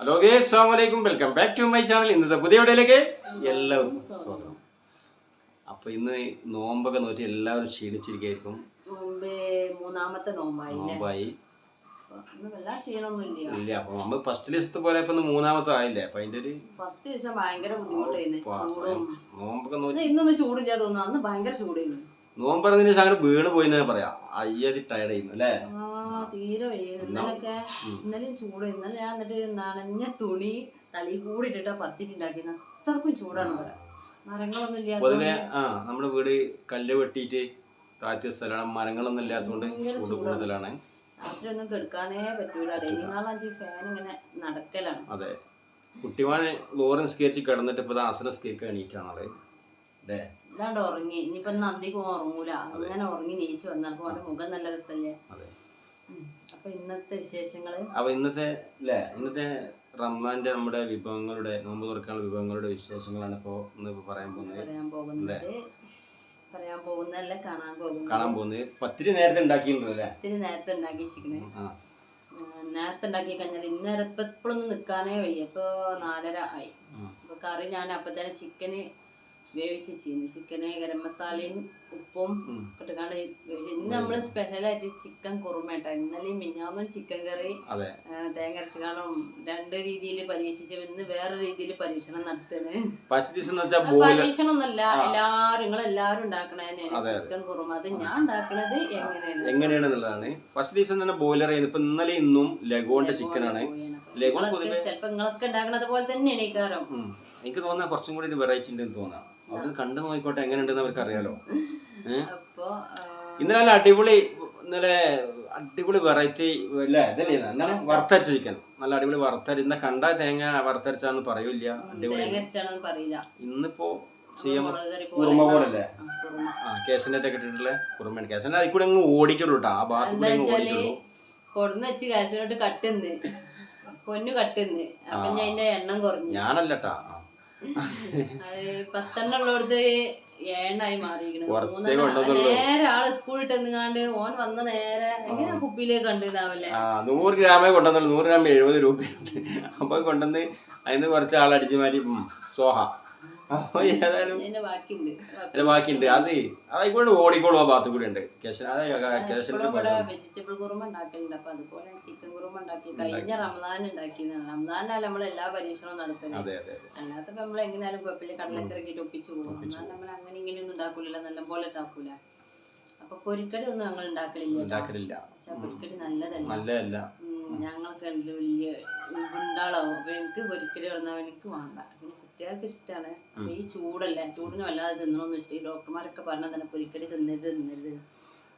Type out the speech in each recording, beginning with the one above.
Hello ഗേ അസ്സാം വലൈക്കും welcome back to my channel ഇന്നത്തെ പുതിയ വീഡിയോയിലേക്ക് എല്ലാവർക്കും സ്വാഗതം. അപ്പൊ ഇന്ന് നോമ്പൊക്കെ നോറ്റി എല്ലാവരും ക്ഷീണിച്ചിരിക്കും മൂന്നാമത്തെ നോമ്പായി ഇല്ല അപ്പൊ നമ്മൾ ഫസ്റ്റ് ലിസ്റ്റ് പോലെ ഇപ്പൊ മൂന്നാമത്തെ ആയില്ലേ? അപ്പൊ അതിന്റെ ഒരു ഫസ്റ്റ് ദിവസം ഭയങ്കര നോമ്പൊക്കെ ഇന്നൊന്നും ചൂടില്ല തോന്നുന്നു അന്ന് ഭയങ്കര ചൂടായിരുന്നു. നോമ്പ് പറഞ്ഞതിന് ശേഷം അങ്ങനെ വീണ് പോയി പറയാം. അയ്യതി ടയർഡ് ചെയ്യുന്നു അല്ലേ ആ തീരെ വയ്യ ഇന്നലൊക്കെ ഇന്നലെയും ചൂട് ഇന്നലെ ഞാൻ എന്നിട്ട് നനഞ്ഞ തുണി തലയിൽ കൂടി ഇട്ടിട്ടാ പത്തിരി ഉണ്ടാക്കിയത് അത്രക്കും ചൂടാണ് ഇവിടെ. മരങ്ങളൊന്നും ഇല്ലാത്ത പൊതുവെ ആ നമ്മുടെ വീട് കല്ല് വെട്ടിയിട്ട് താഴ്ത്തിയ സ്ഥലമാണ്. മരങ്ങളൊന്നും ഇല്ലാത്തതുകൊണ്ട് ചൂട് കൂടുതലാണ്. രാത്രിയൊന്നും കെടുക്കാനേ പറ്റൂല. ഡൈനിങ് ഫാൻ ഇങ്ങനെ നടക്കലാണ്. അതെ. കുട്ടിമാനെ ലോറൻസ് കേച്ച് കിടന്നിട്ട് ഇപ്പൊ ആസന സ്കേക്ക് എണീറ്റാണ് ആൾ അല്ലേ അല്ലാണ്ട് ഉറങ്ങി. ഇനിയിപ്പൊ നന്ദിക്കും ഉറങ്ങൂല. അങ്ങനെ ഉറങ്ങി നീച്ചു വന്നപ്പോ അവന്റെ മുഖം നല്ല രസല്ലേ? അതെ. ഉം. അപ്പൊ ഇന്നത്തെ അല്ലേ ഇന്നത്തെ റമ്മാന്റെ നമ്മുടെ വിഭവങ്ങളുടെ നോമ്പ് തുറക്കാനുള്ള വിഭവങ്ങളുടെ വിശേഷങ്ങളാണ് ഇപ്പോ ഇന്ന് പറയാൻ പോകുന്നത്. പറയാൻ പോകുന്നത്. പറയാൻ പോകുന്നതല്ല കാണാൻ പോകുന്നത്. കാണാൻ പോകുന്നത്. പത്തിരി നേരത്തെ ഉണ്ടാക്കിയിട്ടുണ്ടല്ലോ ഇത്തിരി നേരത്തെ ഉണ്ടാക്കി വെച്ചിക്കണേ നേരത്തെ ഉണ്ടാക്കി കഴിഞ്ഞാൽ ഇന്നേരം ഇപ്പൊ ഇപ്പോഴൊന്നും നിക്കാനേ വയ്യ. ഇപ്പൊ നാലര ആയി. അപ്പൊ കറി ഞാൻ അപ്പൊ തന്നെ ചിക്കന് വേവിച്ച് ചെയ്യുന്നു ചിക്കന് ഗരം മസാലയും ഉപ്പും ഉം. ഇട്ടുകാണ്ട് വേവിച്ച് ഇന്ന് നമ്മൾ സ്പെഷ്യലായിട്ട് ചിക്കൻ കുറുമേട്ട ഇന്നലെയും മിഞ്ഞാന്നും ചിക്കൻ കറി തേങ്ങ അരച്ചുകാണും രണ്ട് രീതിയിൽ പരീക്ഷിച്ചു ഇന്ന് വേറെ രീതിയിൽ പരീക്ഷണം നടത്തണ് പരീക്ഷണം ഒന്നല്ല എല്ലാരും നിങ്ങൾ എല്ലാരും ഉണ്ടാക്കണ ചിക്കൻ കുറുമ. അത് ഞാൻ ഉണ്ടാക്കണത് എങ്ങനെയാണ്? എങ്ങനെയാണെന്നുള്ളതാണ് ഫസ്റ്റ് ദിവസം തന്നെ ബോയിലർ ചെയ്യുന്നത് ഇപ്പൊ ഇന്നലെ ഇന്നും ലഗോന്റെ ചിക്കൻ ആണ് ലഗോൺ ചിലപ്പോ നിങ്ങളൊക്കെ ഉണ്ടാക്കണത് പോലെ തന്നെയാണ് ഈ കാരം എനിക്ക് തോന്നുന്ന കുറച്ചും കൂടി ഒരു വെറൈറ്റി ഉണ്ടെന്ന് തോന്നാം. അത് കണ്ടു നോക്കിക്കോട്ടെ എങ്ങനെ ഉണ്ടെന്ന് അവർക്ക് അറിയാലോ ഇന്നലെ നല്ല അടിപൊളി ഇന്നലെ അടിപൊളി വെറൈറ്റി അല്ലേ? ഇതല്ലേ ഇത്? എന്താണ് വറുത്തരച്ച ചിക്കൻ നല്ല അടിപൊളി വറുത്തര. ഇന്ന കണ്ട തേങ്ങ വറുത്തരച്ചാന്ന് പറയൂല. അടിപൊളി ഇന്നിപ്പോ ചെയ്യാൻ കുറുമ പോലെ പോലല്ലേ? ആ, കുറുമ. കേശന്റെ ഒക്കെ ഇട്ടിട്ടുള്ള കുറുമയാണ്. കേശന്റെ അതിൽ കൂടെ അങ്ങ് ഓടിക്കുള്ളൂ കേട്ടോ ആ ഭാഗത്ത് കൂടെ അങ്ങ് ഓടിക്കുള്ളൂ. കൊടുന്ന് വെച്ച് കാശിനോട്ട് കട്ടുന്ന് പൊന്നു കട്ടുന്ന് അപ്പൊ ഞാൻ എണ്ണം കുറഞ്ഞു. ഞാനല്ലട്ടാ പത്തെണ്ണം ഉള്ളടത്ത് മാറിയിരിക്കണ്. നേരെ ആൾ സ്കൂളിൽ ഇട്ടെന്നുകാണ്ട് ഓൻ വന്ന നേരെ എങ്ങനെ കുപ്പിയിലേക്ക് നൂറ് ഗ്രാമേ കൊണ്ടുവന്നുള്ളൂ. നൂറ് ഗ്രാം എഴുപത് രൂപയുണ്ട്. അപ്പൊ കൊണ്ടുവന്ന് അതിന് കുറച്ച് ആൾ അടിച്ചു മാറ്റി സോഹ. ബാക്കിയുണ്ട്. അത്. അതായിക്കൂടെ ഓടിക്കോളും ആ ഭാഗത്ത് കൂടെ ഉണ്ട്. വെജിറ്റബിൾ കുറുമ ഉണ്ടാക്കലുണ്ട്. അപ്പൊ അതുപോലെ ചിക്കൻ കുറുമ ഉണ്ടാക്കി കഴിഞ്ഞ റമദാൻ ഉണ്ടാക്കിയതാണ്. റംസാനാണ് നമ്മൾ എല്ലാ പരീക്ഷണവും നടത്തുന്നത് അല്ലാത്തപ്പോ നമ്മൾ എങ്ങനെയാലും കുഴപ്പമില്ല. കടലൊക്കെ ഇറക്കിയിട്ട് ഒപ്പിച്ചു പോകും. എന്നാൽ നമ്മൾ അങ്ങനെ ഇങ്ങനെയൊന്നും ഉണ്ടാക്കൂല നല്ല പോലെ ഉണ്ടാക്കൂല. അപ്പൊ പൊരിക്കടി ഒന്നും ഞങ്ങൾ ഉണ്ടാക്കലില്ല. പക്ഷെ പൊരിക്കടി നല്ലതല്ല. ഞങ്ങൾക്ക് വലിയ ഉണ്ടാളോ എനിക്ക് പൊരിക്കടി പറഞ്ഞാൽ എനിക്ക് വേണ്ട. കുട്ടികൾക്ക് ഇഷ്ടമാണ് ഈ ചൂടല്ലേ? ചൂടിന് വല്ലാതെ തിന്നണമെന്ന് ഇഷ്ടം ഈ ഡോക്ടർമാരൊക്കെ പറഞ്ഞാൽ തന്നെ പൊരിക്കടി തിന്നരുത് തിന്നരുത്.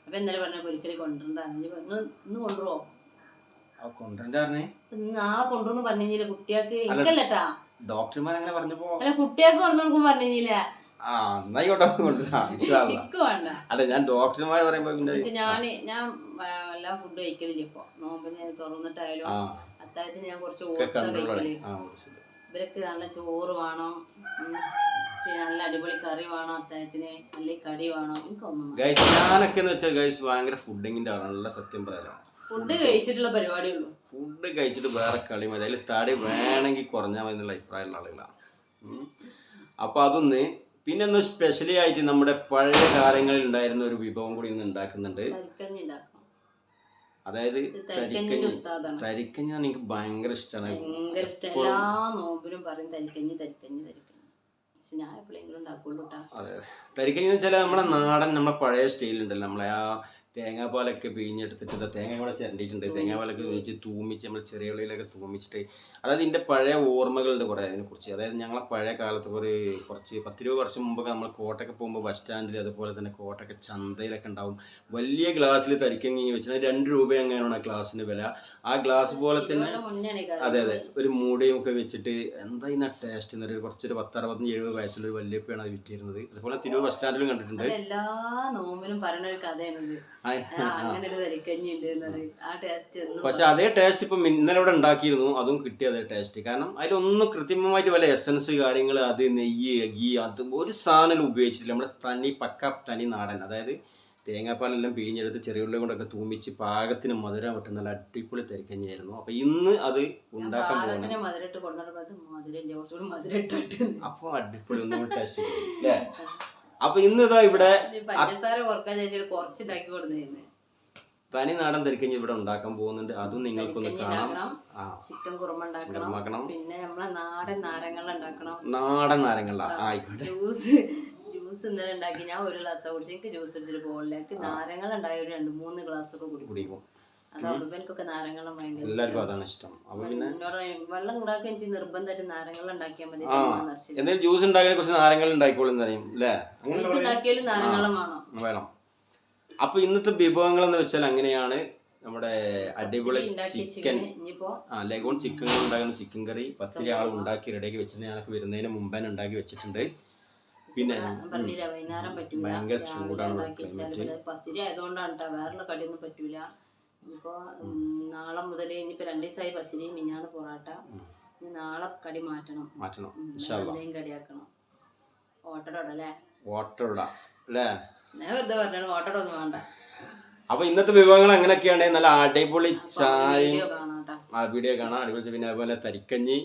അപ്പൊ ഇന്നലെ പറഞ്ഞ പൊരിക്കടി കൊണ്ടുവരണ്ട നിങ്ങൾ ഇന്ന് ഇന്ന് നാളെ കൊണ്ടുവന്ന് പറഞ്ഞില്ല കുട്ടികൾക്ക്? എനിക്കല്ലട്ടാ. ഡോക്ടർമാർ അങ്ങനെ പറഞ്ഞപ്പോ അല്ല കുട്ടികൾക്ക് കൊണ്ടു കൊടുക്കും പറഞ്ഞില്ല അല്ലാ. ഞാൻ ഡോക്ടർമാർ പറയുമ്പോ ഞാൻ ഞാൻ എല്ലാ ഫുഡ് കഴിക്കലില്ല ഇപ്പൊ. നോമ്പിന് തുറന്നിട്ടായാലും അത്താഴത്തിന് ഞാൻ കുറച്ച് ഓട്സാ കഴിക്കൽ. ഇവരൊക്കെ നല്ല ചോറ് വേണം നല്ല അടിപൊളി കറി വേണം അത്തായത്തിന് നല്ല കടി വേണം എനിക്കൊന്നും ഗൈസ് ഞാനൊക്കെ എന്ന് വെച്ചാൽ ഗൈസ് ഭയങ്കര ഫുഡിങ്ങിന്റെ നല്ല സത്യം പറയാം ഫുഡ് കഴിച്ചിട്ടുള്ള പരിപാടിയുള്ളൂ. ഫുഡ് കഴിച്ചിട്ട് വേറെ കളി മതി അതിൽ തടി വേണമെങ്കിൽ കുറഞ്ഞാൽ മതി എന്നുള്ള അഭിപ്രായമുള്ള ആളുകളാണ് അപ്പൊ അതൊന്ന് പിന്നെ ഒന്ന് സ്പെഷ്യലി ആയിട്ട് നമ്മുടെ പഴയ കാലങ്ങളിൽ ഉണ്ടായിരുന്ന ഒരു വിഭവം കൂടി ഇന്ന് ഉണ്ടാക്കുന്നുണ്ട്. അതായത് തരിക്കഞ്ഞി. തരിക്കഞ്ഞി എനിക്ക് ഭയങ്കര ഇഷ്ടമാണ് ഭയങ്കര ഇഷ്ടം. എല്ലാ നോമ്പിനും പറയും തരിക്കഞ്ഞി തരിക്കഞ്ഞി തരിക്കഞ്ഞി. പക്ഷെ ഞാൻ എപ്പോഴെങ്കിലും ഉണ്ടാക്കുള്ളൂ കേട്ടാ അതെ. തരിക്കഞ്ഞി എന്ന് വെച്ചാൽ നമ്മുടെ നാടൻ നമ്മുടെ പഴയ സ്റ്റൈലുണ്ടല്ലോ. നമ്മളെ ആ തേങ്ങാപ്പാലൊക്കെ പിഴിഞ്ഞെടുത്തിട്ട് തേങ്ങ കൂടെ ചിരണ്ടിയിട്ടുണ്ട്. തേങ്ങാപ്പാലൊക്കെ പിഴിച്ച് തൂമിച്ച് നമ്മൾ ചെറിയ ഉള്ളിലൊക്കെ തൂമിച്ചിട്ട് അതായത് ഇതിന്റെ പഴയ ഓർമ്മകളുണ്ട് കുറേ അതിനെക്കുറിച്ച്. അതായത് ഞങ്ങളെ പഴയ കാലത്ത് ഒരു കുറച്ച് പത്തിരുപത് വർഷം മുമ്പൊക്കെ നമ്മൾ കോട്ടയൊക്കെ പോകുമ്പോൾ ബസ് സ്റ്റാൻഡിൽ അതുപോലെ തന്നെ കോട്ടയൊക്കെ ചന്തയിലൊക്കെ ഉണ്ടാവും. വലിയ ഗ്ലാസ്സിൽ തരിക്കഞ്ഞി വെച്ചാൽ രണ്ട് രൂപ എങ്ങനെയാണ് ആ ഗ്ലാസ്സിന്റെ വില. ആ ഗ്ലാസ് പോലെ തന്നെ അതെ അതെ. ഒരു മൂടയും ഒക്കെ വെച്ചിട്ട് എന്താ ഇന്ന ടേസ്റ്റ് എന്നൊരു കുറച്ചൊരു പത്ത് അറുപത്തഞ്ച് എഴുപത് വയസ്സുള്ള ഒരു വല്യപ്പയാണ് അത് വിറ്റിരുന്നത് അതുപോലെ തിരുവ് ബസ് സ്റ്റാൻഡിലും കണ്ടിട്ടുണ്ട്. എല്ലാ നോമ്പിലും പറയുന്ന ഒരു കഥയാണിത്. പക്ഷെ അതേ ടേസ്റ്റ് ഇപ്പം ഇന്നലെ ഇവിടെ ഉണ്ടാക്കിയിരുന്നു അതും കിട്ടിയ അതേ ടേസ്റ്റ് കാരണം അതിലൊന്നും കൃത്രിമമായിട്ട് വല്ല എസൻസ് കാര്യങ്ങൾ അത് നെയ്യ് ഗീ അത് ഒരു സാധനം ഉപയോഗിച്ചിട്ടില്ല. നമ്മുടെ തനി പക്ക തനി നാടൻ. അതായത് തേങ്ങാപ്പാലെല്ലാം പിഴിഞ്ഞെടുത്ത് ചെറിയ ഉള്ളി കൊണ്ടൊക്കെ തൂമിച്ച് പാകത്തിന് മധുരം വിട്ട് നല്ല അടിപൊളി തിരക്കഞ്ഞായിരുന്നു അപ്പൊ ഇന്ന് അത് ഉണ്ടാക്കാൻ പോകുന്നത് അപ്പൊ അടിപൊളി ഒന്നും ടേസ്റ്റ് അല്ലേ അപ്പൊ ഇന്ന് ഇതാ ഇവിടെ പഞ്ചസാര കുറയ്ക്കാൻ ചേച്ചിട്ട് കുറച്ചുണ്ടാക്കി കൊടുത്തിരുന്നു തനി നാടൻ തിരിക്കഞ്ഞ് ഇവിടെ ഉണ്ടാക്കാൻ പോകുന്നുണ്ട്. അതും നിങ്ങൾക്കൊന്ന് കാണാം. ചിക്കൻ കുറുമ ഉണ്ടാക്കണം പിന്നെ നമ്മളെ നാടൻ നാരങ്ങൾ ഉണ്ടാക്കണം. നാടൻ നാരങ്ങള ആയിക്കോട്ടെ. ജ്യൂസ് ജ്യൂസ് ഇന്നലെ ഉണ്ടാക്കി. ഞാൻ ഒരു ഗ്ലാസ് കുടിച്ചു എനിക്ക് ജ്യൂസ് അടിച്ചിട്ട് ബോളിലേക്ക് നാരങ്ങൾ ഉണ്ടായ ഒരു രണ്ട് മൂന്ന് ഗ്ലാസ് ഒക്കെ കുടിക്കും. നാരങ്ങളും ഭയങ്കര എല്ലാവർക്കും അതാണ് ഇഷ്ടം. അപ്പൊ പിന്നെ വെള്ളം ഉണ്ടാക്കാൻ എനിക്ക് നിർബന്ധമായിട്ട് നാരങ്ങൾ ഉണ്ടാക്കിയാൽ മതി. ആ എന്തെങ്കിലും ജ്യൂസ് കുറച്ച് നാരങ്ങൾ ഉണ്ടായിക്കോളും എന്നറിയും അല്ലേ? അങ്ങനെ ജ്യൂസ് ഉണ്ടാക്കിയാലും നാരങ്ങളും വേണം. വേണം. അപ്പൊ ഇന്നത്തെ വിഭവങ്ങൾ എന്ന് വെച്ചാൽ അങ്ങനെയാണ് നമ്മുടെ അടിപൊളി ചിക്കൻ. ആ ലഗോൺ ചിക്കൻ ഉണ്ടാക്കുന്ന ചിക്കൻ കറി. പത്തിരി ആൾ ഉണ്ടാക്കി റെഡിയാക്കി വെച്ചിട്ട് ഞാനൊക്കെ വരുന്നതിന് മുമ്പേ ഉണ്ടാക്കി വെച്ചിട്ടുണ്ട്. പിന്നെ ഭയങ്കര ചൂടാണ് പത്തിരി ആയതുകൊണ്ടാണ് വേറെ കടിയൊന്നും പറ്റൂല. ഇനിയിപ്പോ ഉം, നാളെ മുതൽ ഇനിയിപ്പോ രണ്ടു ദിവസമായി പത്തിരി മിഞ്ഞാന്ന് പൊറോട്ട. നാളെ കടി മാറ്റണം. മാറ്റണം. എന്തെങ്കിലും കടിയാക്കണം. ഓട്ടട അല്ലേ? വാട്ടർ ഇടാം അല്ലേ? ഞാൻ വെറുതെ പറഞ്ഞു ഓട്ടട ഒന്നും വേണ്ട. അപ്പൊ ഇന്നത്തെ വിഭവങ്ങൾ അങ്ങനെയൊക്കെയാണ് നല്ല അടിപൊളി ചായ ആ വീഡിയോ കാണാം. അടിപൊളി പിന്നെ അതുപോലെ തരിക്കഞ്ഞി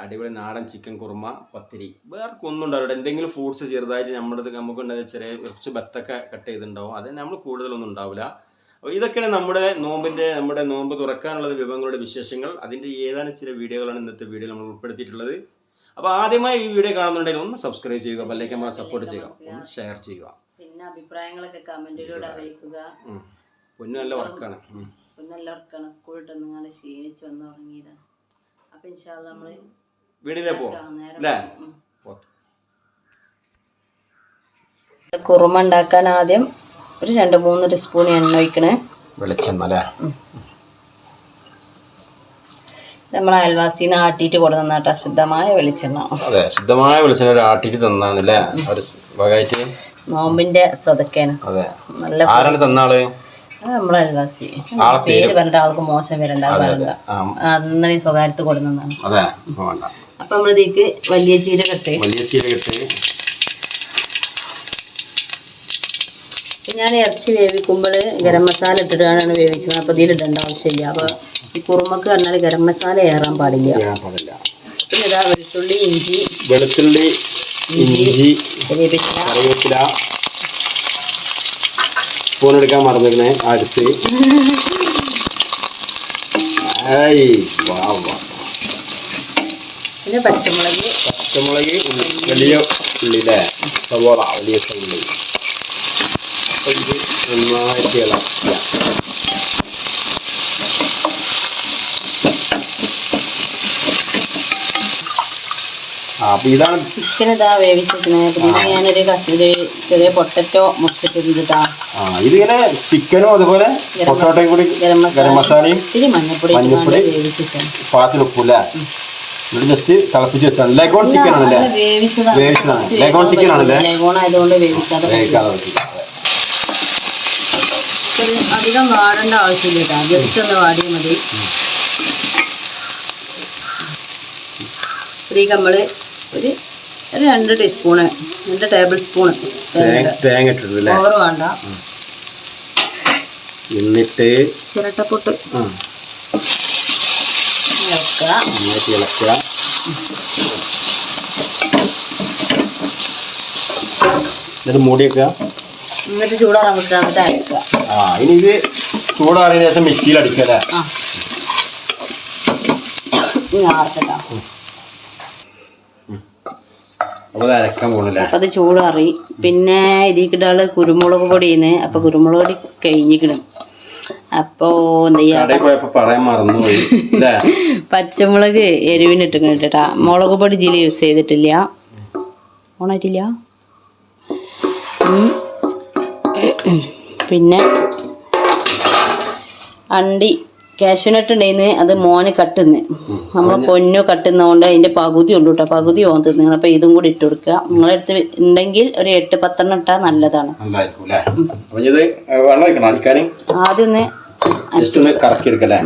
അടിപൊളി നാടൻ ചിക്കൻ കുറുമ പത്തിരി. വേറെ ഒന്നും ഉണ്ടാവില്ല എന്തെങ്കിലും ഫ്രൂട്ട്സ് ചെറുതായിട്ട് നമ്മുടെ നമുക്ക് ചെറിയ കുറച്ച് ബത്തൊക്കെ കട്ട് ചെയ്തിട്ടുണ്ടാവും. അത് നമ്മൾ കൂടുതലൊന്നും ഉണ്ടാവില്ല. അപ്പോൾ ഇതൊക്കെയാണ് നമ്മുടെ നോമ്പിന്റെ നമ്മുടെ നോമ്പ് തുറക്കാനുള്ള വിഭവങ്ങളുടെ വിശേഷങ്ങൾ. അതിന്റെ ഏതാനും ചില വീഡിയോകളാണ് ഇന്നത്തെ വീഡിയോ നമ്മൾ ഉൾപ്പെടുത്തിയിട്ടുള്ളത്. അപ്പോൾ ആദ്യമായി ഈ വീഡിയോ കാണുന്നുണ്ടെങ്കിൽ ഒന്ന് സബ്സ്ക്രൈബ് ചെയ്യുക ബല്ലേക്കമ്മ സപ്പോർട്ട് ചെയ്യുക ഒന്ന് ഷെയർ ചെയ്യുക. പിന്നെ അഭിപ്രായങ്ങളൊക്കെ കമന്റിലൂടെ അറിയിക്കുക. പൊന്നല്ല പൊന്നു നല്ല വർക്കാണ്. ഉം. പിന്നെ എല്ലാവർക്കാണ് സ്കൂളിൽ നിന്നാണ് ക്ഷീണിച്ച് വന്ന് ഉറങ്ങിയത്. അപ്പൊ ഇൻഷാല്ല നമ്മൾ പോവാം നേരം പോ. കുറുമ ഉണ്ടാക്കാൻ ആദ്യം ഒരു രണ്ട് മൂന്ന് സ്പൂൺ എണ്ണ ഒഴിക്കണേ. വെളിച്ചെണ്ണ അല്ലേ? നമ്മൾ അയൽവാസിന്ന് ആട്ടിയിട്ട് കൊടുത്തന്നാട്ടാ ശുദ്ധമായ വെളിച്ചെണ്ണ. അതെ ശുദ്ധമായ വെളിച്ചെണ്ണ ഒരു ആട്ടിട്ട് തന്നാണ് അല്ലേ ഒരു വകയായിട്ട്? നോമ്പിന്റെ സ്വതക്കാണ്. അതെ. നല്ല ആരാണ് തന്നാൾ നമ്മളെ അയൽവാസി. പേര് പറഞ്ഞിട്ട് ആൾക്ക് മോശം വരണ്ട പറയണ്ട അന്ന് സ്വകാര്യത്ത് കൊടുക്കുന്നതാണ് അപ്പൊ നമ്മളിതേക്ക് വലിയ ചീര ഇട്ട് വലിയ ചീര ചീരകിട്ട് ഞാൻ ഇറച്ചി വേവിക്കുമ്പോൾ ഗരം മസാല ഇട്ടിട്ടാണ് വേവിച്ചത്. അപ്പോൾ ഇതിൽ ഇടേണ്ട ആവശ്യമില്ല. അപ്പോൾ ഈ കുറുമക്ക് പറഞ്ഞാൽ ഗരം മസാല ഏറാൻ പാടില്ല. പാടില്ല. പിന്നെ ഇതാ വെളുത്തുള്ളി ഇഞ്ചി. വെളുത്തുള്ളി ഇഞ്ചി. കറിവേപ്പില. സ്പൂൺ എടുക്കാൻ മറന്നിരുന്നേ അടുത്ത് പിന്നെ പച്ചമുളക്. പച്ചമുളക് വലിയ ഉള്ളി അല്ലേ? സവോള വലിയ ഉള്ളി. ഇത് നന്നായിട്ട് ഇളക്കുക അപ്പൊ ഇതാണ് ചിക്കൻ ഇതാ വേവിച്ചിരിക്കുന്നത് പിന്നെ ഞാനൊരു കഷ്ണ ചെറിയ പൊട്ടറ്റോ മുറിച്ചിട്ടുണ്ട് ആ ഇതിങ്ങനെ ചിക്കനും അതുപോലെ പൊട്ടോട്ടയും കൂടി ഗരം ഗരം മസാല മസാലയും മഞ്ഞപ്പൊടി മഞ്ഞപ്പൊടി. പാകത്തിന് ഉപ്പൂല്ലേ എന്നിട്ട് ജസ്റ്റ് തിളപ്പിച്ച് വെച്ചാണ്. ലെഗോൺ ചിക്കൻ ആണല്ലേ? വേവിച്ചതാണ്. ലെഗോൺ ചിക്കൻ ആണല്ലേ? ലഗോൺ ആയതുകൊണ്ട് വേവിക്കാതെ ഒരു അധികം വാടേണ്ട ആവശ്യമില്ല കേട്ടോ. ജസ്റ്റ് ഒന്ന് വാടിയാൽ മതി. ഇതിലേക്ക് നമ്മൾ ഒരു ഒരു രണ്ട് ടീസ്പൂണ് രണ്ട് ടേബിൾ സ്പൂണ് തേങ്ങ ഓവർ വേണ്ട. എന്നിട്ട് ചിരട്ടപ്പൊട്ട്. ഇളക്കുക. എന്നിട്ട് മൂടി വെക്കുക എന്നിട്ട് ചൂടാറാൻ വിട്ടിട്ട് അരക്കുക. ആ ഇനി ഇത് ചൂടാറിയതിനു ശേഷം മിക്സിയിൽ അപ്പോൾ അത് ചൂടാറി. പിന്നെ ഇതിക്കിട്ടാൾ കുരുമുളക് പൊടിയിന്ന് അപ്പൊ കുരുമുളക് പൊടി കഴിഞ്ഞിക്കണം അപ്പോ എന്ത് ചെയ്യാ? പച്ചമുളക് എരിവിന് ഇട്ടിക്കണം കേട്ടാ. മുളക് പൊടി ജില്ല യൂസ് ചെയ്തിട്ടില്ല. ഓണായിട്ടില്ല. പിന്നെ അണ്ടി കാഷ്യൂനട്ട് ഉണ്ടായിന്ന് അത് മോന് കട്ടുന്ന്. നമ്മൾ പൊന്നു കട്ടുന്നതുകൊണ്ട് അതിന്റെ പകുതി ഉള്ളൂ കേട്ടോ പകുതി ഓൻ തിന്നു. അപ്പം ഇതും കൂടി ഇട്ട് കൊടുക്കുക. നിങ്ങളെടുത്ത് ഉണ്ടെങ്കിൽ ഒരു എട്ട് പത്തെണ്ണം ഇട്ടാൽ നല്ലതാണ്. ആദ്യം ഒന്ന് കറക്കി എടുക്കല്ലേ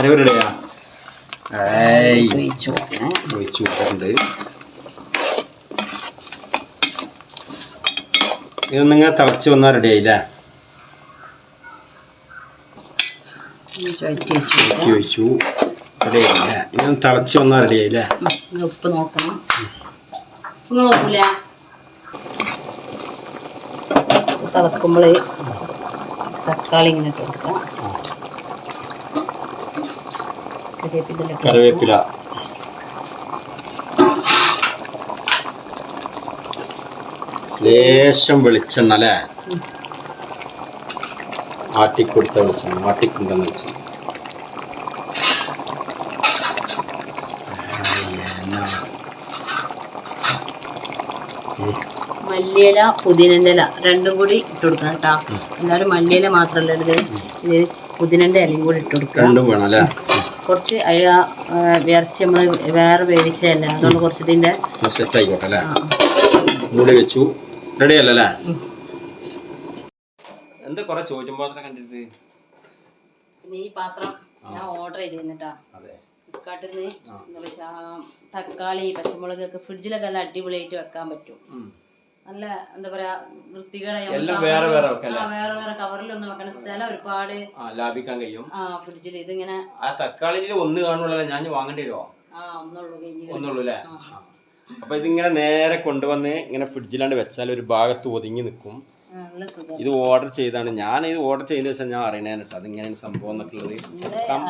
അരവരുടെയാ ഏയ്. ഒഴിച്ചു കൊടുക്കണേ ഒഴിച്ചു കൊടുത്തിട്ടുണ്ട് ഇത് നിങ്ങൾ തിളച്ച് വന്നാൽ റെഡി ആയില്ലേ? ഒഴിച്ച് റെഡി ആയില്ലേ? ഇനി തിളച്ച് വന്നാൽ റെഡി ആയില്ലേ? ഉപ്പ് നോക്കണം. നോക്കൂല? തിളക്കുമ്പോൾ തക്കാളി ഇങ്ങനെ ഇട്ട് കൊടുക്കാം കരിവേപ്പിന്റെ ഇല ഇട്ട് കറിവേപ്പില. ശേഷം വെളിച്ചെണ്ണ അല്ലേ? ആട്ടിക്കൊടുത്ത വെളിച്ചെണ്ണ ആട്ടിക്കുണ്ടെന്ന് വെളിച്ചെണ്ണ. മല്ലിയില പുതിനന്റെ ഇല രണ്ടും കൂടി ഇട്ട് കൊടുക്കണം കേട്ടോ. എല്ലാവരും മല്ലിയില മാത്രമല്ല പുതിനന്റെ ഇത് പുതിനന്റെ ഇലയും കൂടി ഇട്ട് കൊടുക്കണം രണ്ടും വേണം അല്ലേ? കുറച്ച് അയ ഇറച്ചി നമ്മൾ വേറെ വേവിച്ചതല്ലേ. അതുകൊണ്ട് കുറച്ച് ഇതിന്റെ സെറ്റ് ആയിക്കോട്ടെ അല്ലേ? മൂടി വെച്ചു. റെഡി അല്ലല്ലേ അല്ലേ? എന്താ കുറെ ചോദ്യം പാത്രം കണ്ടിട്ട് ഈ പാത്രം ഞാൻ ഓർഡർ ചെയ്തിരുന്നിട്ടാ ഫ്ലിപ്കാർട്ടിൽ നിന്ന് തക്കാളി പച്ചമുളകൊക്കെ ഫ്രിഡ്ജിലൊക്കെ നല്ല അടിപൊളിയായിട്ട് വെക്കാൻ പറ്റും. നല്ല എന്താ പറയാ വൃത്തികേടായി എല്ലാം വേറെ വേറെ കവറിലൊന്നും വെക്കണ. സ്ഥലം ഒരുപാട് ലാഭിക്കാൻ കഴിയും. ആ ഫ്രിഡ്ജിൽ ഇതിങ്ങനെ ആ തക്കാളിയിൽ ഒന്ന് കാണുള്ളൂ ഞാൻ വാങ്ങേണ്ടി വരുമോ ആ ഒന്നുള്ളൂ ഒന്നുള്ളൂ അല്ലേ? അപ്പൊ ഇതിങ്ങനെ നേരെ കൊണ്ടുവന്ന് ഇങ്ങനെ ഫ്രിഡ്ജിലാണ്ട് വെച്ചാൽ ഒരു ഭാഗത്ത് ഒതുങ്ങി നിൽക്കും ഇത് ഓർഡർ ചെയ്താണ്. ഞാൻ ഇത് ഓർഡർ ചെയ്ത ശേഷം ഞാൻ അറിയണേ കേട്ടോ അതിങ്ങനെയാണ് സംഭവം എന്നൊക്കെ ഉള്ളത്.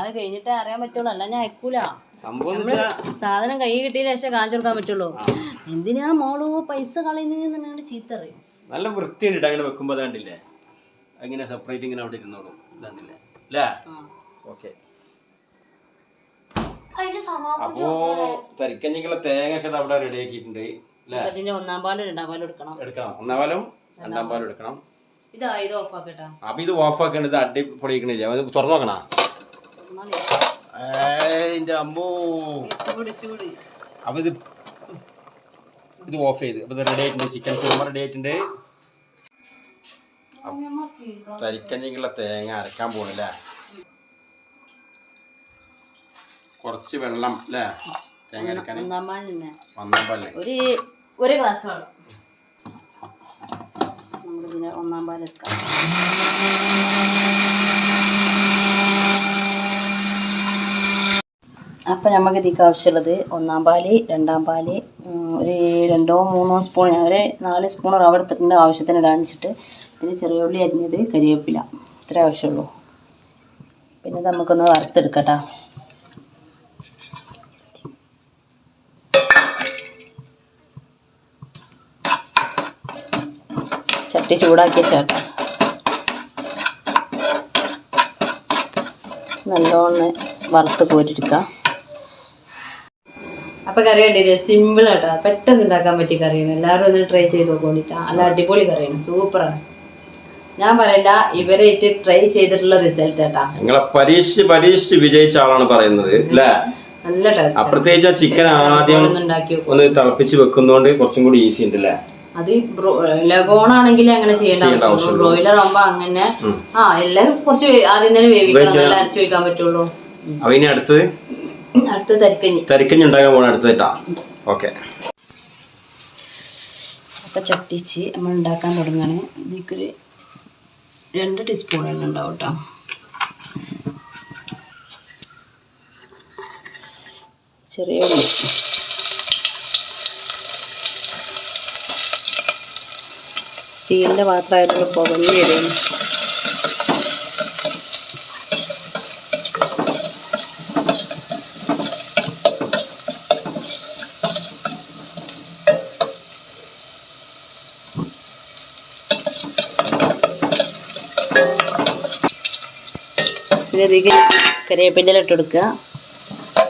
അത് കഴിഞ്ഞിട്ടേ അറിയാൻ പറ്റുള്ളൂ. അല്ല ഞാൻ അയക്കൂല. സംഭവം എന്ന് വെച്ചാൽ സാധനം കൈ കിട്ടിയ ശേഷം കാണിച്ചു കൊടുക്കാൻ പറ്റുള്ളൂ. എന്തിനാ മോൾ പൈസ കളയുന്നതെന്നാണ് ചീത്ത അറിയും നല്ല വൃത്തിയുണ്ട് അങ്ങനെ വെക്കുമ്പോൾ അതാണ്ടില്ലേ അങ്ങനെ സെപ്പറേറ്റ് ഇങ്ങനെ അവിടെ ഇരുന്നോളും. ഇതാണ്ടില്ലേ അല്ലേ ഓക്കെ അപ്പോ തരിക്കഞ്ഞിക്കുള്ള തേങ്ങ ഒക്കെ അവിടെ റെഡി ആക്കിയിട്ടുണ്ട്. ഒന്നാം പാലും രണ്ടാം പാലും എടുക്കണം. എടുക്കണം. ഒന്നാം പാലും രണ്ടാം പാലും എടുക്കണം. ഇതാ ഇത് ഓഫ് ആക്കട്ടാ. അപ്പൊ ഇത് ഓഫ് അടിപൊളിക്കണില്ല അത് തുറന്നു നോക്കണ? ചൂട് ചൂട് അപ്പൊ ഇത് ഇത് ഓഫ് ചെയ്ത്. അപ്പൊ റെഡി ആയിട്ടുണ്ട്. ചിക്കൻ കുറുമ റെഡി ആയിട്ടുണ്ട്. തരിക്കഞ്ഞിക്കുള്ള തേങ്ങ അരക്കാൻ പോണല്ലേ കുറച്ച് വെള്ളം അല്ലേ തേങ്ങ അരക്കാൻ ഒന്നാം പാലിന്. ഒരു ഒരു ഗ്ലാസ് വെള്ളം. നമ്മളിതിന് ഒന്നാം പാൽ എടുക്കാം. അപ്പം നമുക്ക് ഇതിക്ക് ആവശ്യമുള്ളത് ഒന്നാം പാൽ രണ്ടാം പാൽ ഒരു രണ്ടോ മൂന്നോ സ്പൂൺ ഞാൻ ഒരു നാല് സ്പൂൺ റവ എടുത്തിട്ടുണ്ട് ആവശ്യത്തിന് ഇടാനിച്ചിട്ട്. പിന്നെ ചെറിയ ഉള്ളി അരിഞ്ഞത് കരിവേപ്പില. ഇത്ര ആവശ്യമുള്ളൂ. പിന്നെ നമുക്കൊന്ന് വറുത്തെടുക്കട്ടോ ചട്ടി ചൂടാക്കിയ ചേട്ട നല്ലോണം വറുത്ത് കോരിയെടുക്കാം. അപ്പൊ കറി കണ്ടില്ലേ? സിമ്പിൾ ആട്ടാ. പെട്ടെന്ന് ഉണ്ടാക്കാൻ പറ്റിയ കറിയാണ്. എല്ലാവരും ഒന്ന് ട്രൈ ചെയ്ത് നോക്കോണ്ടിട്ടാ. അല്ല അടിപൊളി കറിയാണ്. സൂപ്പറാണ് ഞാൻ പറയില്ല ഇവരായിട്ട് ട്രൈ ചെയ്തിട്ടുള്ള റിസൾട്ട് ആട്ടാ. നിങ്ങളെ പരീക്ഷ പരീക്ഷ വിജയിച്ച ആളാണ് പറയുന്നത് അല്ലേ? നല്ല ടേസ്റ്റ് പ്രത്യേകിച്ച് ചിക്കൻ ആദ്യം ഒന്ന് തിളപ്പിച്ച് വെക്കുന്നതുകൊണ്ട് കുറച്ചും കൂടി ഈസി ഉണ്ട് അല്ലേ അത് ലഗോൺ ആണെങ്കിൽ അങ്ങനെ ചെയ്യേണ്ട ആവശ്യമുള്ളൂ. ബ്രോയിലർ ആകുമ്പോ അങ്ങനെ ആ എല്ലാം കുറച്ച് ആദ്യം തന്നെ വേവിക്കണം. അരച്ചു വെക്കാൻ പറ്റുള്ളൂ. അപ്പൊ ഇനി അടുത്തത് അടുത്ത തരിക്കഞ്ഞി. തരിക്കഞ്ഞി ഉണ്ടാക്കാൻ പോണ അടുത്ത അടുത്തതായിട്ടാ ഓക്കെ. അപ്പൊ ചട്ടിച്ച് നമ്മൾ ഉണ്ടാക്കാൻ തുടങ്ങാണ്. ഇതിക്കൊരു രണ്ട് ടീസ്പൂൺ എണ്ണ ഉണ്ടാവും കേട്ടോ ചെറിയ ഉള്ളി. സ്റ്റീലിന്റെ പാത്രമായതുകൊണ്ട് പുകഞ്ഞു പിന്നെ ഇതിലേക്ക് കരിവേപ്പിന്റെ ഇട്ട് കൊടുക്കുക.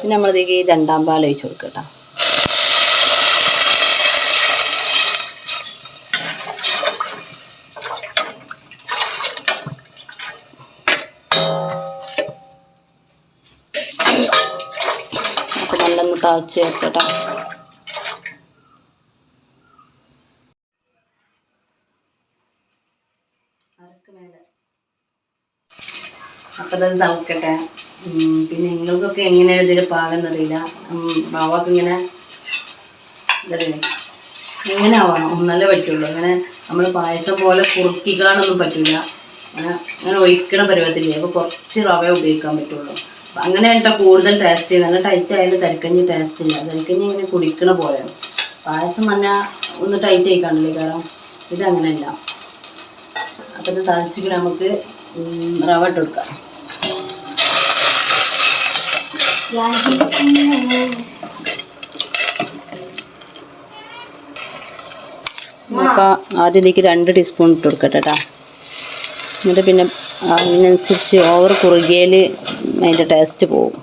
പിന്നെ നമ്മളതിലേക്ക് ഈ രണ്ടാം പാൽ ഒഴിച്ച് കൊടുക്കുക കേട്ടോ. താഴ്ച ചേർക്കട്ടോ അപ്പം നോക്കട്ടെ പിന്നെ നിങ്ങൾക്കൊക്കെ എങ്ങനെ ഇതിൽ പാകം എന്നറിയില്ല ബാവാക്ക് ഇങ്ങനെ എങ്ങനെ ആവണം. ഒന്നല്ലേ പറ്റുള്ളൂ. അങ്ങനെ നമ്മൾ പായസം പോലെ കുറുക്കിക്കാണൊന്നും പറ്റില്ല അങ്ങനെ അങ്ങനെ ഒഴിക്കണ പരുവത്തില്ലേ അപ്പോൾ കുറച്ച് റവ ഉപയോഗിക്കാൻ പറ്റുള്ളൂ. അപ്പം അങ്ങനെ കേട്ടോ കൂടുതൽ ടേസ്റ്റ് നല്ല ടൈറ്റ് ആയിട്ട് തരിക്കഞ്ഞി ടേസ്റ്റ് ഇല്ല. തരിക്കഞ്ഞി ഇങ്ങനെ കുടിക്കണ പോലെയാണ്. പായസം നല്ല ഒന്ന് ടൈറ്റ് ആയിക്കാണല്ലേ കാരണം ഇത് അങ്ങനെയല്ല. അപ്പം ഇത് തളിച്ചിട്ട് നമുക്ക് റവ ഇട്ട് കൊടുക്കാം. അപ്പോൾ ആദ്യം ഇതിലേക്ക് രണ്ട് ടീസ്പൂൺ ഇട്ട് കൊടുക്കട്ടെ കേട്ടോ എന്നിട്ട് പിന്നെ അതിനനുസരിച്ച് ഓവർ കുറുകിയാൽ അതിന്റെ ടേസ്റ്റ് പോകും.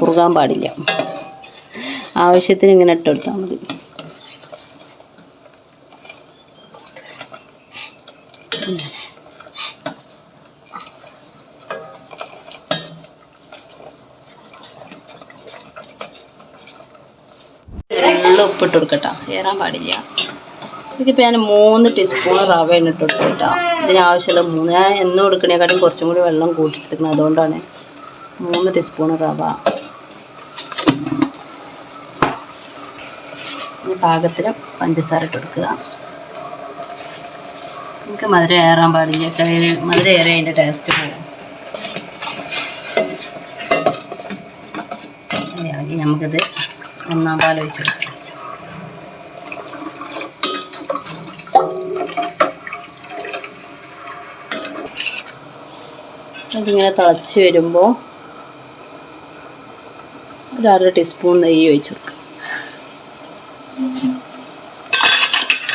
കുറുകാൻ പാടില്ല. ആവശ്യത്തിന് ഇങ്ങനെ ഇട്ടെടുത്താൽ മതി. വെള്ളം ഉപ്പിട്ട് കൊടുക്കട്ടോ. ഏറാൻ പാടില്ല. ഇതിപ്പോൾ ഞാൻ മൂന്ന് ടീസ്പൂൺ റവ ഇട്ട് കൊടുക്കട്ടോ ഇതിനാവശ്യമുള്ള മൂന്ന്. ഞാൻ എന്നും കൊടുക്കണേക്കാട്ടും കുറച്ചും കൂടി വെള്ളം കൂട്ടിയെടുക്കുന്നത് അതുകൊണ്ടാണ് മൂന്ന് ടീസ്പൂൺ റവ. പാകത്തിന് പഞ്ചസാര ഇട്ട് കൊടുക്കുക. നമുക്ക് മധുരം ഏറാൻ പാടില്ല. മധുര ഏറെ അതിന്റെ ടേസ്റ്റ് പോകും നമുക്കിത് ഒന്നാം പാൽ ഒഴിച്ച് കൊടുക്കാം. ഇതിങ്ങനെ തിളച്ച് വരുമ്പോൾ ഒരു അര ടീസ്പൂൺ നെയ്യ് ഒഴിച്ച് കൊടുക്കുക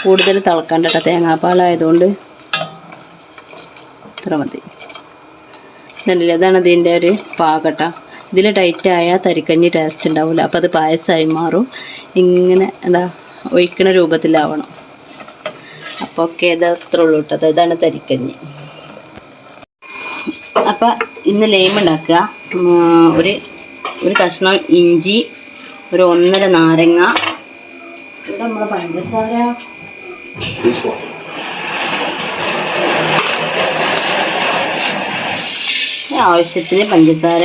കൂടുതൽ തിളക്കണ്ട കേട്ടോ. തേങ്ങാപ്പാലായതുകൊണ്ട് ഇത്ര മതി. നല്ല ഇതാണ് ഇതിന്റെ ഒരു പാകട്ട ഇതിൽ ടൈറ്റായാൽ തരിക്കഞ്ഞി ടേസ്റ്റ് ഉണ്ടാവില്ല അപ്പോൾ അത് പായസമായി മാറും. ഇങ്ങനെ എന്താ ഒഴിക്കണ രൂപത്തിലാവണം. അപ്പോൾ ഒക്കെ ഇത് അത്ര ഉള്ളൂ കേട്ടോ. ഇതാണ് തരിക്കഞ്ഞി. അപ്പം ഇന്ന് ലൈം ഉണ്ടാക്കുക. ഒരു ഒരു കഷ്ണം ഇഞ്ചി ഒരു ഒന്നര നാരങ്ങ. ഇവിടെ നമ്മുടെ പഞ്ചസാര. ആവശ്യത്തിന് പഞ്ചസാര.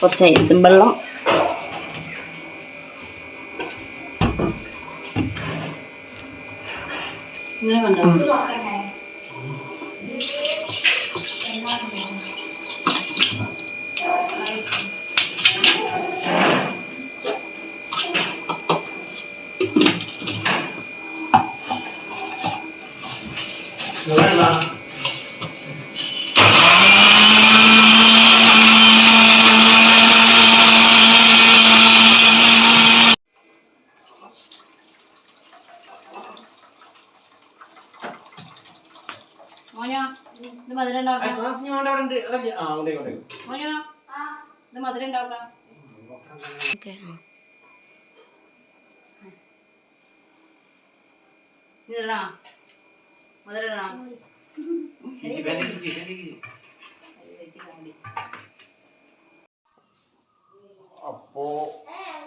കുറച്ച് ഐസും വെള്ളം. ഇങ്ങനെ കണ്ടോ മോനോ ഇത് മധുരം ഉണ്ടാക്കാം. മോനോ ഇത് മധുരം ഉണ്ടാക്കാം? അപ്പോ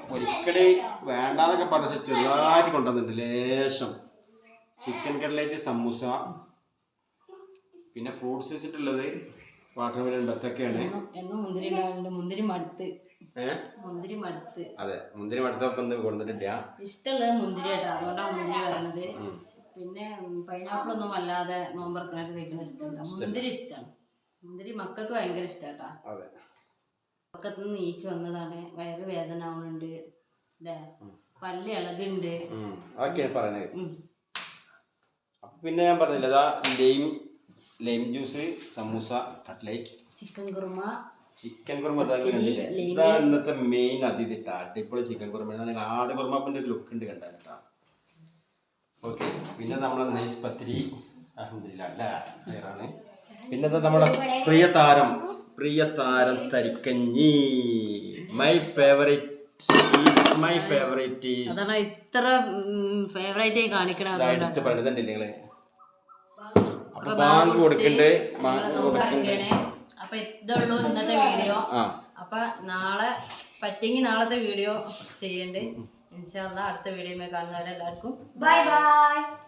ഒരിക്കൽ വേണ്ടാന്നൊക്കെ പറഞ്ഞ ചെറുതായിട്ട് കൊണ്ടുവന്നിട്ടുണ്ട് ലേശം. Chicken cutlet samosa. പിന്നെ ഫ്രൂട്ട്സ് വെച്ചിട്ടുള്ളത് വാട്ടർ മെലൺ ബത്തൊക്കെയാണ് എന്നും- മുന്തിരി ഉണ്ടാവുന്നുണ്ട് മുന്തിരി മടുത്ത്. മുന്തിരി മടുത്ത്. അതെ. മുന്തിരി മടുത്തപ്പം ഒന്നും കൊണ്ടുവന്നിട്ടില്ല ഇഷ്ടമുള്ളത് മുന്തിരി കേട്ടോ അതുകൊണ്ടാണ് മുന്തിരി പറയണത് പിന്നെ പൈനാപ്പിൾ ഒന്നും അല്ലാതെ നോമ്പറക്കാനായിട്ട് കഴിക്കുന്ന ഇഷ്ടമല്ല. മുന്തിരി ഇഷ്ടമാണ് മുന്തിരി മക്കൾക്ക് ഭയങ്കര ഇഷ്ടാട്ടാ. പക്കത്ത് നിന്ന് നീച്ച് വന്നതാണ്. വയറ് വേദന ആവുന്നുണ്ട് അല്ലേ പല്ല് ഇളകുണ്ട്. പിന്നെ ഞാൻ പറഞ്ഞില്ല lime lime juice samosa cutlet chicken kurma chicken kurma ഇതാ ഇന്നത്തെ മെയിൻ അതിഥി അടിപൊളി ചിക്കൻ കുറുമ ആട് കുറുമപ്പിന്റെ ഒരു ലുക്ക് ഉണ്ട് കണ്ടാൽ കേട്ടാ. ഓക്കെ പിന്നെ നമ്മളെ നൈസ് പത്തിരി. അഹമ്മദില്ല അല്ല? പിന്നെ നമ്മുടെ പ്രിയ താരം? പ്രിയ താരം തരിക്കഞ്ഞി. മൈ ഫേവറേറ്റ് മൈ ഫേവറേറ്റ് ഇത്ര ഫേവറേറ്റ് പണിതണ്ടില്ലേ നിങ്ങൾ? അപ്പൊ ബാങ്ക് കൊടുക്കണ്ട് അപ്പൊ ഇതുള്ളൂ ഇന്നത്തെ വീഡിയോ. അപ്പൊ നാളെ പറ്റെങ്കിൽ നാളത്തെ വീഡിയോ ചെയ്യണ്ട്. ഇൻഷാല്ല അടുത്ത വീഡിയോ കാണുന്നവരെല്ലാവർക്കും ബൈ bye.